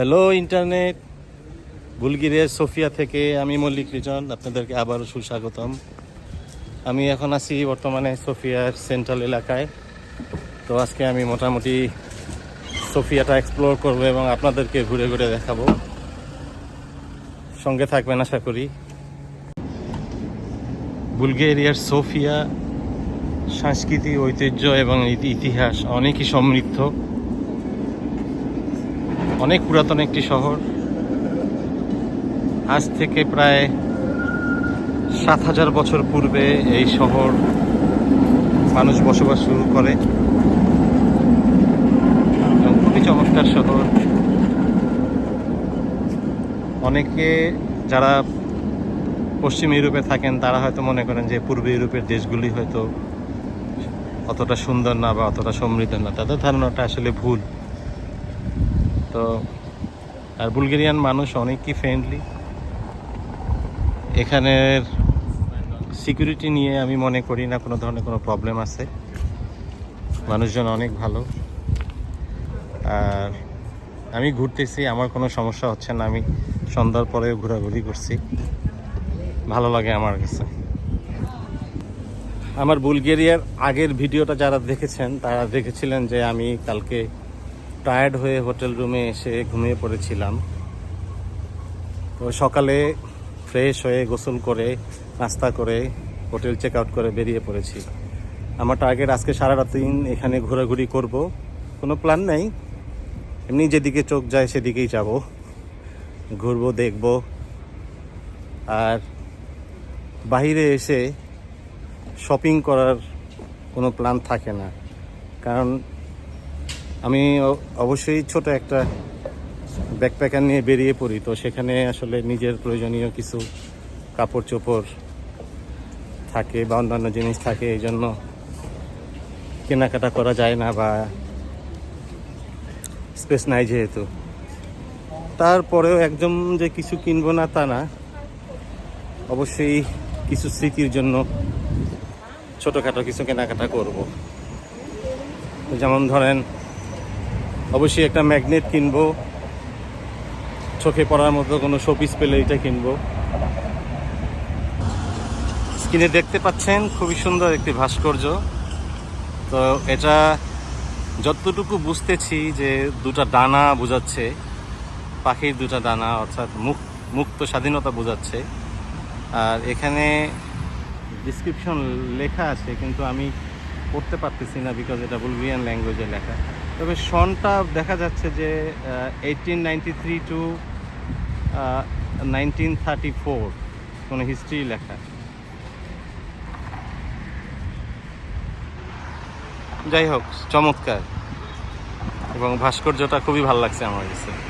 Hello internet বুলগিরিয়ার Sophia থেকে আমি Mallick reason, আপনাদেরকে আবারও সুস্বাগতম। আমি এখন আছি বর্তমানে সোফিয়ার সেন্ট্রাল এলাকায়। তো আজকে আমি মোটামুটি সোফিয়াটা এক্সপ্লোর করব এবং আপনাদেরকে ঘুরে ঘুরে দেখাবো। সঙ্গে থাকবেন আশা করি। বুলগেরিয়ার সোফিয়া সংস্কৃতি ঐতিহ্য এবং ইতি- ইতিহাস অনেকই সমৃদ্ধ। অনেক পুরাতন একটি শহর। আজ থেকে প্রায় সাত হাজার বছর পূর্বে এই শহর মানুষ বসবাস শুরু করে। খুবই চমৎকার শহর। অনেকে যারা পশ্চিম ইউরোপে থাকেন, তারা হয়তো মনে করেন যে পূর্ব ইউরোপের দেশগুলি হয়তো অতটা সুন্দর না বা অতটা সমৃদ্ধ না। তাদের ধারণাটা আসলে ভুল। তো আর বুলগেরিয়ান মানুষ অনেকই ফ্রেন্ডলি এখানের সিকিউরিটি নিয়ে আমি মনে করি না, কোনো ধরনের কোনো প্রবলেম আছে। মানুষজন অনেক ভালো। আর আমি ঘুরতেছি, আমার কোনো সমস্যা হচ্ছে না, আমি সন্ধ্যার পরেও ঘোরাঘুরি করছি। ভালো লাগে আমার কাছে। আমার বুলগেরিয়ার আগের ভিডিওটা যারা দেখেছেন, তারা দেখেছিলেন যে আমি কালকে টায়ার্ড হয়ে হোটেল রুমে এসে ঘুমিয়ে পড়েছিলাম। তো সকালে ফ্রেশ হয়ে গোসল করে, নাস্তা করে হোটেল চেক আউট করে বেরিয়ে পড়েছি। আমার টার্গেট আজকে সারা দিন এখানে ঘোরাঘুরি করব। কোনো প্ল্যান নেই। এমনি যেদিকে চোখ যায় সেদিকেই যাব। ঘুরবো, দেখব। আর বাইরে এসে শপিং করার কোনো প্ল্যান থাকে না। কারণ আমি অবশ্যই ছোট একটা ব্যাকপ্যাকার নিয়ে বেরিয়ে পড়ি, তো সেখানে আসলে নিজের প্রয়োজনীয় কিছু কাপড় চোপড় থাকে বা অন্যান্য জিনিস থাকে, এই জন্য কেনাকাটা করা যায় না বা স্পেস নাই যেহেতু। তারপরেও একদম যে কিছু কিনবো না তা না, অবশ্যই কিছু স্মৃতির জন্য ছোটোখাটো কিছু কেনাকাটা করব। যেমন ধরেন অবশ্যই একটা ম্যাগনেট কিনবো। চোখে পড়ার মতো কোনো শোপিস পেলে এটা কিনবো। স্ক্রিনে দেখতে পাচ্ছেন, খুবই সুন্দর একটি ভাস্কর্য। তো এটা যতটুকু বুঝতেছি যে দুটা ডানা বোঝাচ্ছে, পাখির দুটা ডানা, অর্থাৎ মুখ, মুক্ত স্বাধীনতা বোঝাচ্ছে। আর এখানে ডিসক্রিপশন লেখা আছে, কিন্তু আমি পড়তে পারতেছি না বিকজ এটা বুলগিয়ান ল্যাঙ্গুয়েজে লেখা। তবে সনটা দেখা যাচ্ছে যে eighteen ninety three to nineteen thirty four কোনো হিস্ট্রি লেখা। যাই হোক, চমৎকার। এবং ভাস্কর্যটা খুবই ভালো লাগছে আমার কাছে।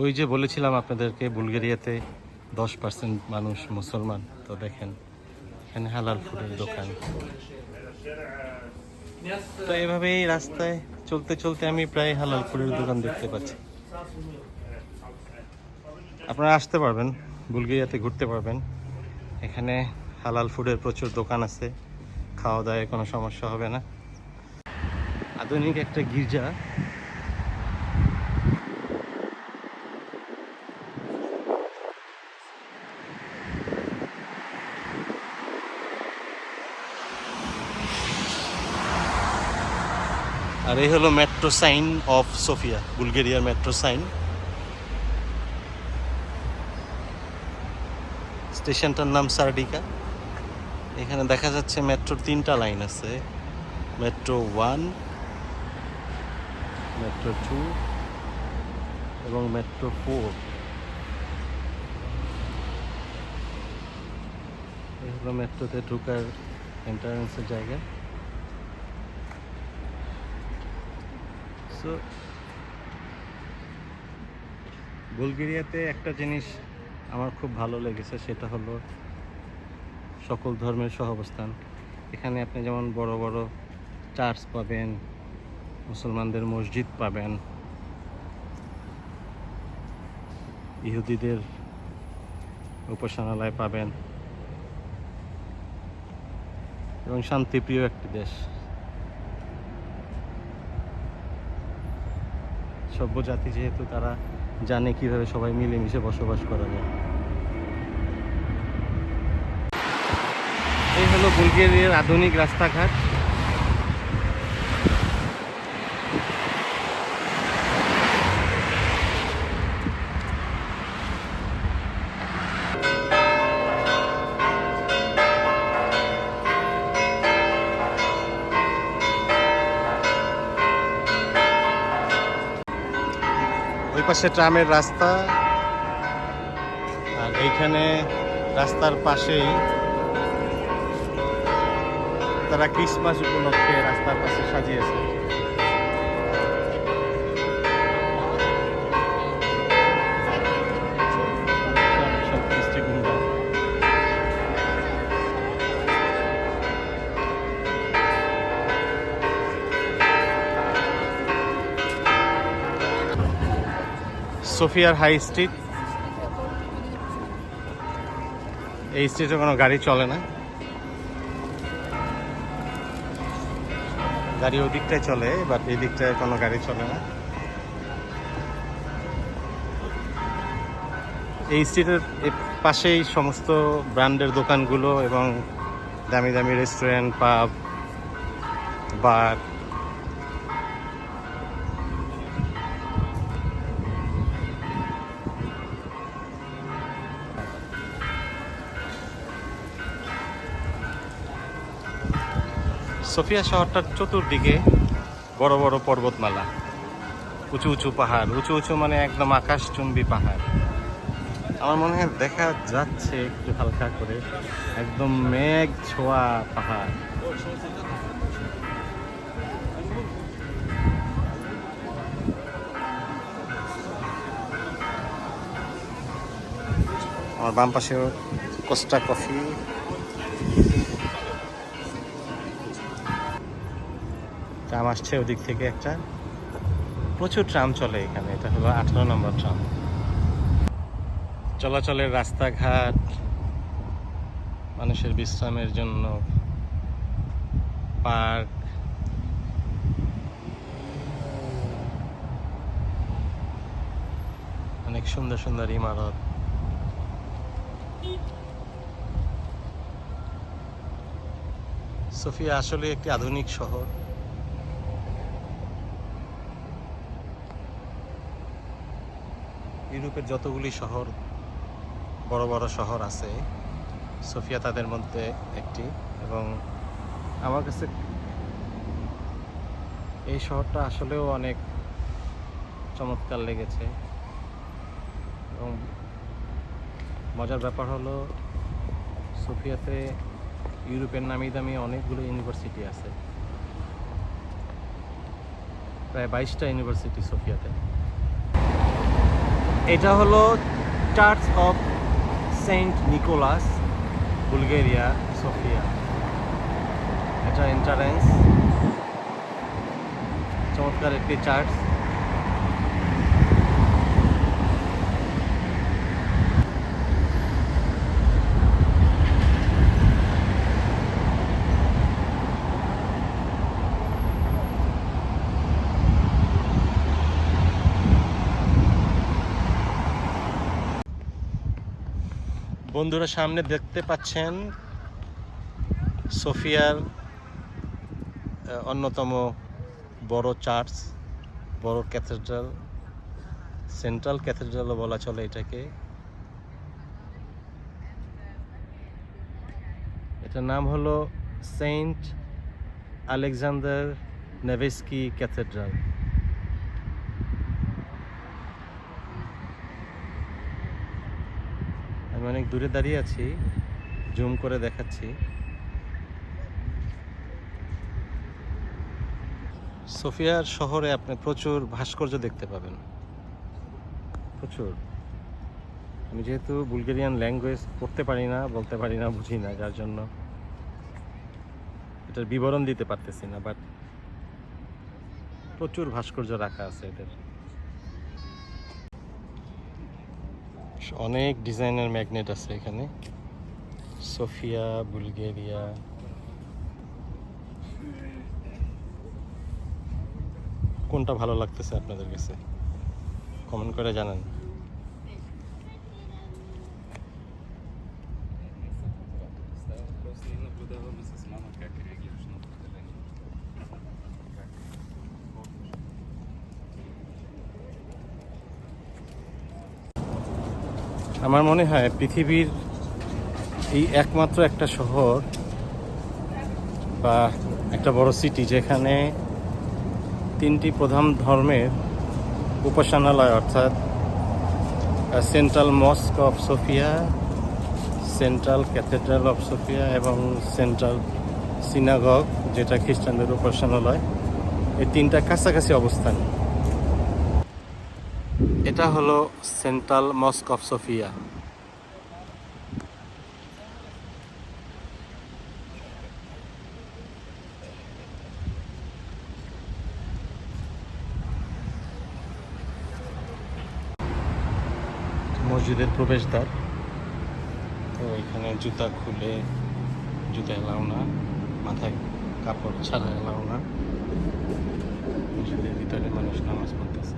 ওই যে বলেছিলাম আপনাদেরকে, বুলগেরিয়াতে দশ পার্সেন্ট মানুষ মুসলমান। তো দেখেন, এখানে হালাল ফুডের দোকান। তো এভাবেই রাস্তায় চলতে চলতে আমি প্রায় হালাল ফুডের দোকান দেখতে পাচ্ছি। আপনারা আসতে পারবেন, বুলগেরিয়াতে ঘুরতে পারবেন। এখানে হালাল ফুডের প্রচুর দোকান আছে। খাওয়া দাওয়ায় কোনো সমস্যা হবে না। আধুনিক একটা গির্জা। আর এই হলো মেট্রো সাইন অফ সোফিয়া বুলগেরিয়ার মেট্রো সাইন স্টেশনটার নাম সার্ডিকা এখানে দেখা যাচ্ছে মেট্রোর তিনটা লাইন আছে। মেট্রো ওয়ান মেট্রো টু এবং মেট্রো ফোর এই হলো মেট্রোতে ঢুকার এন্ট্রান্সের জায়গা। সো বুলগেরিয়াতে একটা জিনিস আমার খুব ভালো লেগেছে, সেটা হলো সকল ধর্মের সহাবস্থান। এখানে আপনি যেমন বড় বড় চার্চ পাবেন, মুসলমানদের মসজিদ পাবেন, ইহুদিদের উপাসনালয় পাবেন, এবং শান্তিপ্রিয় একটি দেশ। সভ্য জাতি যেহেতু, তারা জানে কীভাবে সবাই মিলেমিশে বসবাস করা যায়। এই হলো বুলগেরিয়ার আধুনিক রাস্তাঘাট। পাশে ট্রামের রাস্তা। আর এইখানে রাস্তার পাশেই তারা ক্রিসমাস উপলক্ষে রাস্তার পাশে সাজিয়েছে। সোফিয়ার হাই স্ট্রিট। এই স্ট্রিটে কোনো গাড়ি চলে না। গাড়ি ওই দিকটায় চলে বাট এই দিকটায় কোনো গাড়ি চলে না। এই স্ট্রিটের পাশেই সমস্ত ব্র্যান্ডের দোকানগুলো এবং দামি দামি রেস্টুরেন্ট পাব বার সোফিয়া শহরটার চতুর্দিকে বড় বড় পর্বতমালা। উঁচু উঁচু পাহাড়, উঁচু উঁচু মানে একদম আকাশচুম্বী পাহাড়। আমার মনে হয় দেখা যাচ্ছে একটু হালকা করে, একদম মেঘ ছোঁয়া পাহাড়। আমার বাম পাশেও কোস্টা কফি। ট্রাম আসছে ওদিক থেকে একটা। প্রচুর ট্রাম চলে এখানে, এটা হলো আঠারো নম্বর ট্রাম। চলাচলের রাস্তাঘাট, মানুষের বিশ্রামের জন্য, পার্ক। অনেক সুন্দর সুন্দর ইমারত। সোফিয়া আসলে একটি আধুনিক শহর। ইউরোপের যতগুলি শহর, বড় বড় শহর আছে, সোফিয়া তাদের মধ্যে একটি এবং আমার কাছে এই শহরটা আসলেও অনেক চমৎকার লেগেছে। এবং মজার ব্যাপার হলো, সোফিয়াতে ইউরোপের নামি দামি অনেকগুলো ইউনিভার্সিটি আছে। প্রায় বাইশটা ইউনিভার্সিটি সোফিয়াতে। এটা হলো church of Saint Nicholas Bulgaria Sofia এটা এন্টারেন্স চমৎকার একটি চার্চ বন্ধুরা সামনে দেখতে পাচ্ছেন সোফিয়ার অন্যতম বড় চার্চ, বড় ক্যাথেড্রাল, সেন্ট্রাল ক্যাথেড্রালও বলা চলে এটাকে। এটার নাম হলো সেন্ট আলেকজান্ডার নেভেস্কি ক্যাথেড্রাল। আমি অনেক দূরে দাঁড়িয়ে আছি, জুম করে দেখাচ্ছি। সোফিয়ার শহরে আপনি প্রচুর ভাস্কর্য দেখতে পাবেন। প্রচুর। আমি যেহেতু বুলগেরিয়ান ল্যাঙ্গুয়েজ পড়তে পারি না, বলতে পারি না, বুঝি না, যার জন্য এটার বিবরণ দিতে পারতেছি না, বাট প্রচুর ভাস্কর্য রাখা আছে এদের। অনেক ডিজাইনের ম্যাগনেট আছে এখানে। Sofia, Bulgaria. কোনটা ভালো লাগতেছে আপনাদের কাছে? কমেন্ট করে জানান। আমার মনে হয় পৃথিবীর এই একমাত্র একটা শহর বা একটা বড় সিটি যেখানে তিনটি প্রধান ধর্মের উপাসনালয়, অর্থাৎ central mosque of Sofia central cathedral of Sofia এবং সেন্ট্রাল সিনাগগ যেটা খ্রিস্টানদের উপাসনালয়। এই তিনটা কাছাকাছি অবস্থান। এটা হলো সেন্ট্রাল মস্ক অফ সোফিয়া। মসজিদের প্রবেশদ্বার। তো এখানে জুতা খুলে, জুতা এলাও না, মাথায় কাপড় ছাড়া এলাও না। মসজিদের ভিতরে মানুষ নামাজ পড়তেছে।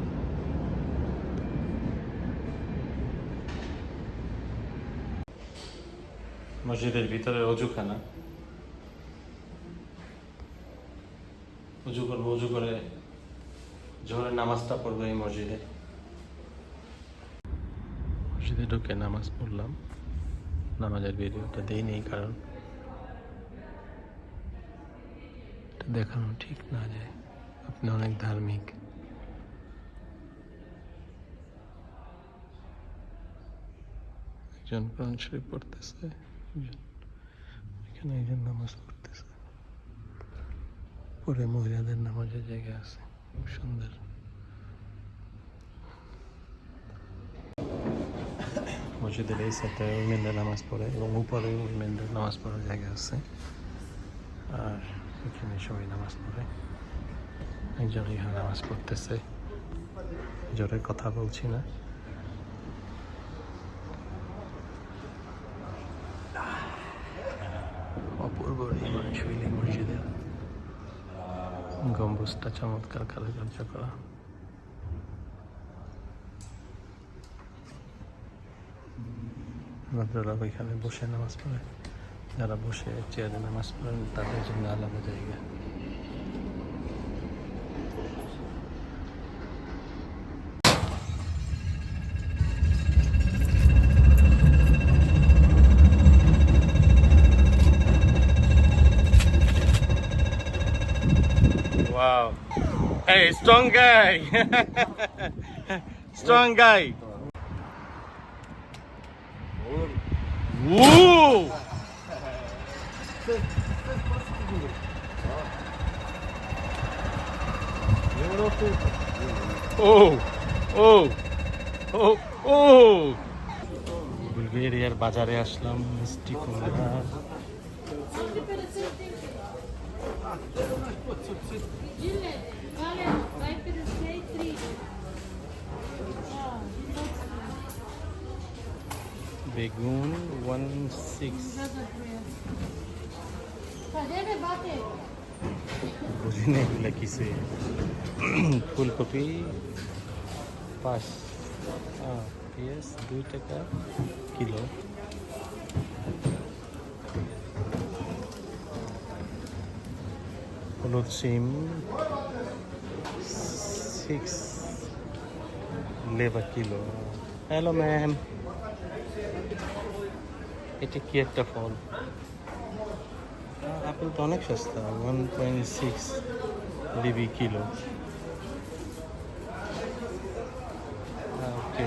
মসজিদের ভিতরে অজু করব অজু করে জোহরের নামাজটা পড়ব এই মসজিদে মসজিদে ঢুকে নামাজ পড়লাম নামাজের ভিডিওটা দেই নেই কারণ দেখানো ঠিক না যে আপনি অনেক ধার্মিক একজন কোরআন শরীফ পড়তেছে এখানে একজন নামাজ পড়তেছে। পরে মহিলাদের নামাজের জায়গা আছে, খুব সুন্দর। মসজিদের এই সাইডে উইমেনদের নামাজ পড়ে এবং উপরে উইমেনদের নামাজ পড়ার জায়গা আছে। আর এখানে সবাই নামাজ পড়ে। একজন এখানে নামাজ পড়তেছে। জোরে কথা বলছি না। শৈলী মসজিদের গম্বুজটা চমৎকার কারুকার্য করা। ভদ্রলোক ওইখানে বসে নামাজ পড়ে। যারা বসে চেয়ারে নামাজ পড়েন তাদের জন্য আলাদা জায়গা। Hey, strong guy. strong guy. Woo! Oh, oh, oh, oh! বুলগেরিয়ার বাজারে আসলাম মিষ্টি কুমড়া Gille, vale, vai per il 6 triste. বেগুন ওয়ান সিক্স Cadere bate? বুঝি না এগুলো কিছু ফুলকপি পাঁচ আহ, পেঁয়াজ দুই টাকা কিলো হলুদ সিম six leva kilo hello ma'am এটা কি একটা ফল আপেল তো অনেক সস্তা one point six leva kilo okay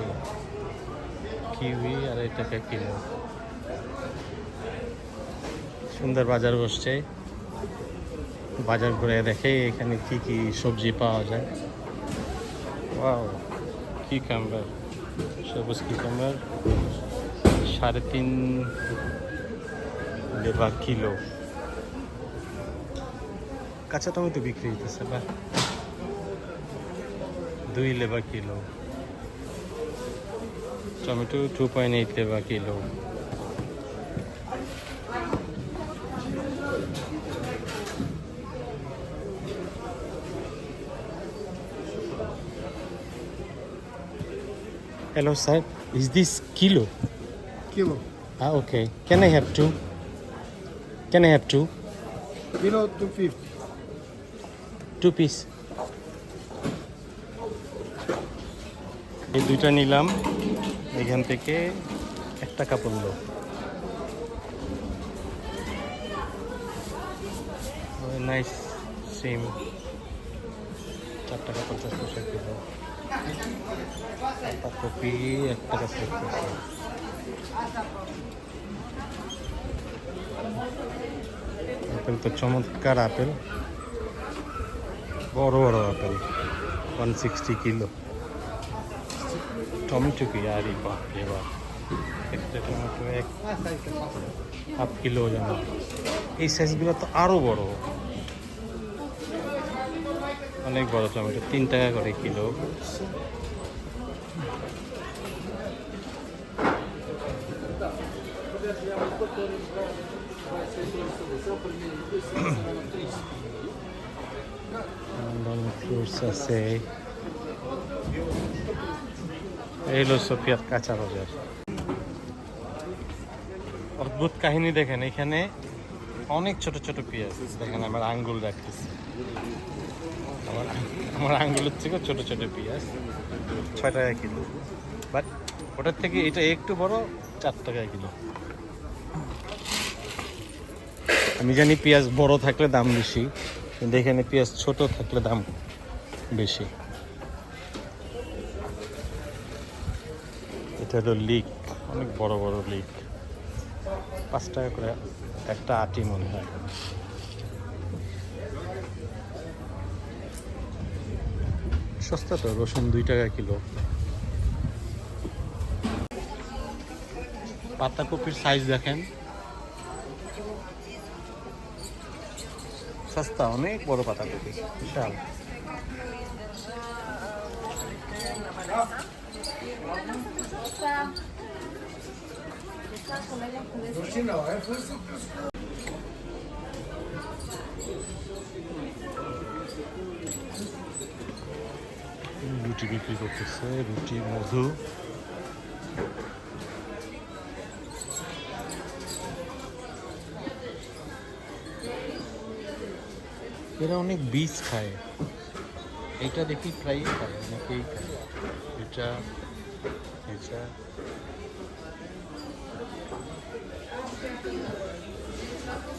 kiwi আড়াই টাকা কিলো সুন্দর বাজার বসছে। বাজার ঘুরে দেখে এখানে কি কি সবজি পাওয়া যায়। ওয়াও, কি কাম্বার সবুজ কি কাম্বার সাড়ে তিন লেবা কিলো। কাঁচা টমেটো বিক্রি হইতেছে বা দুই leva kilo. Tomato two point eight leva kilo. Hello, sir. Is this kilo? Kilo. Ah, okay. Can I have two? Can I have two? Kilo 250. Two piece এই দুইটা নিলাম এখান থেকে এক টাকা পড়ল নাইস সিম চার টাকা পঞ্চাশ পয়সা কিলো কপি এক টাকা আপেল তো চমৎকার আপেল। বড় বড় apple one sixty kilo. Tomato কি? আরে বাপ রে বাপ। একটা টমেটো এক হাফ কিলো ওজন এই সাইজগুলো তো আরও বড়। অনেক বড় টমেটো, তিন টাকা করে কিলো। আছে সোফিয়ার কাঁচা বাজার। অদ্ভুত কাহিনী দেখেন, এখানে অনেক ছোট ছোট পেঁয়াজ। দেখেন আমার আঙ্গুল রাখতেছি আমার আমার আঙ্গুলের থেকে ছোট ছোট পেঁয়াজ। ছয় টাকা কিলো। বাট ওটার থেকে এটা একটু বড়, চার টাকা কিলো। আমি জানি পেঁয়াজ বড় থাকলে দাম বেশি, কিন্তু এখানে পেঁয়াজ ছোট থাকলে দাম বেশি। এটা হলো লিক, অনেক বড় বড় লিক। পাঁচ টাকা করে একটা আটি মনে হয়। সস্তা তো রসুন দুই টাকা কিলো। পাতাকপির সাইজ দেখেন। সস্তা অনেক বড় পাতাকপি বিশাল। রুটি বিক্রি করতেছে রুটি মধু এরা অনেক বীজ খায়। এটা দেখি প্রায় খায়, অনেকেই খায়। এটা এটা।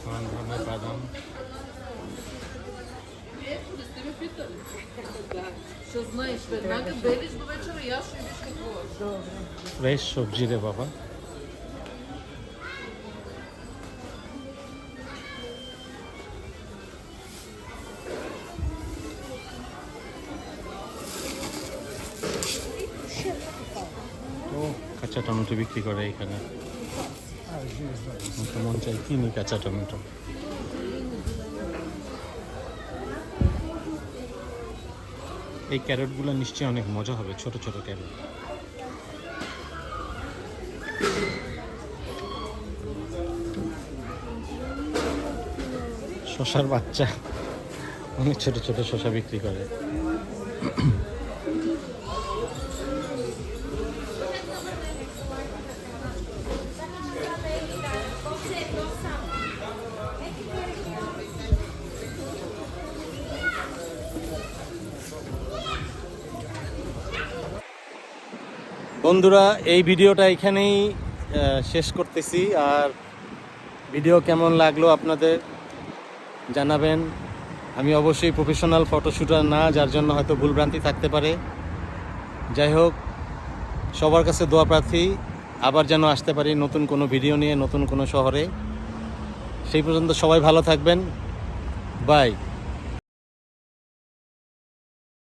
ধরনের বাদাম। Що знаєш, ведмедик виліз до вечора, я ще більше не хочу. ফ্রেশ সবজি রে বাবা ও কাঁচা টমেটো বিক্রি করে এখানে আমার তো মন চাই কিনি কাঁচা টমেটো এই ক্যারটগুলো নিশ্চয়ই অনেক মজা হবে, ছোট ছোট ক্যারেট। শশার বাচ্চা অনেক ছোট ছোট শশা বিক্রি করে। বন্ধুরা, এই ভিডিওটা এখানেই শেষ করতেছি। আর ভিডিও কেমন লাগল আপনাদের জানাবেন। আমি অবশ্যই প্রফেশনাল ফটোশ্যুটার না, যার জন্য হয়তো ভুলভ্রান্তি থাকতে পারে। যাই হোক, সবার কাছে দোয়া প্রার্থী। আবার যেন আসতে পারি নতুন কোনো ভিডিও নিয়ে, নতুন কোনো শহরে। সেই পর্যন্ত সবাই ভালো থাকবেন। বাই